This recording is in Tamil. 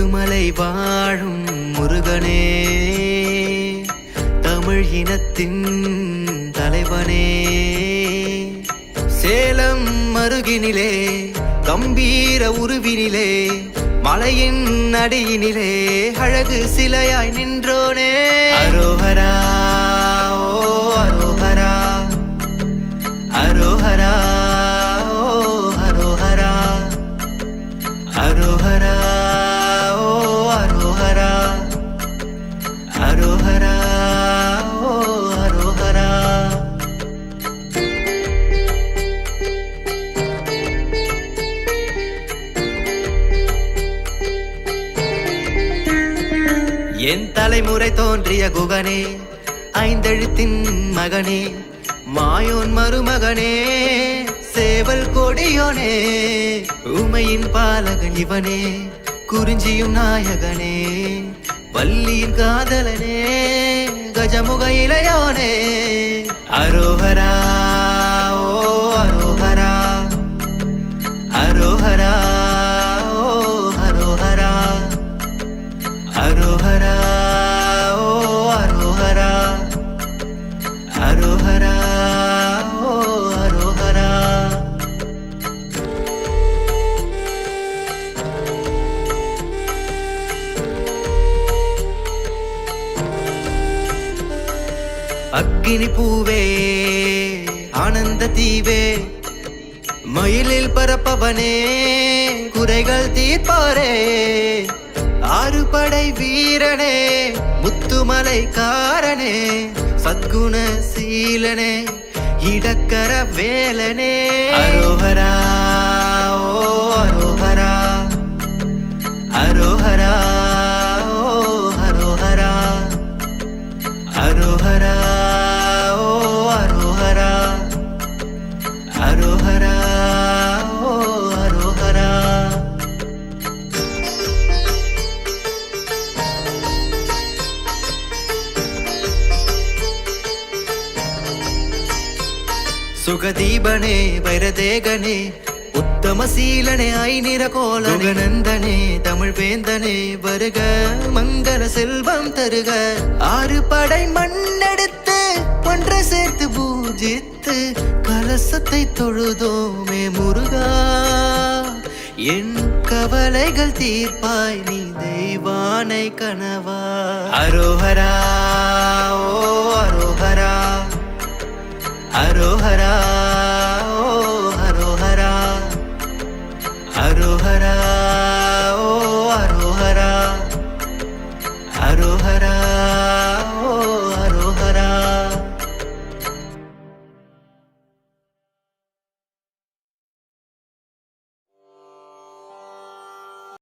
முதுமலை வாழும் முருகனே. தமிழ் இனத்தின் தலைவனே. சேலம் மருகினிலே கம்பீர உருவினிலே மலையின் அடியினிலே அழகு சிலையாய் நின்றோனே. அரோஹரா ஓ அரோஹரா. அரோஹரா ஓ அரோஹரா. அரோஹரா. என் தலைமுறை தோன்றிய குகனே ஐந்தெழுத்தின் மகனே மாயோன் மருமகனே சேவல் கொடியோனே உமையின் பாலகன் இவனே குறிஞ்சியும் நாயகனே வள்ளியின் காதலனே கஜமுக இளையோனே அரோகரா அக்கினி பூவே ஆனந்த தீவே மயிலில் பரப்பவனே குறைகள் தீர்ப்பாரே. ஆறு படை வீரனே முத்துமலை காரனே சத்குண சீலனே இடக்கர வேலனே. அரோகரா சுகதீபனே வைரதேகனே உத்தம சீலனே ஐநிற கோலனந்தனே தமிழ் வேந்தனே வருக மங்கள செல்வம் தருக. ஆறு படை மண்ணெடுத்து ஒன்று சேர்த்து பூஜித்து கலசத்தை தொழுதோமே முருகா. என் கவலைகள் தீர்ப்பாய் நீ தெய்வானை கனவா. அரோஹரா ஓ அரோ அரோஹரா ஓ அரோஹரா அரோஹரா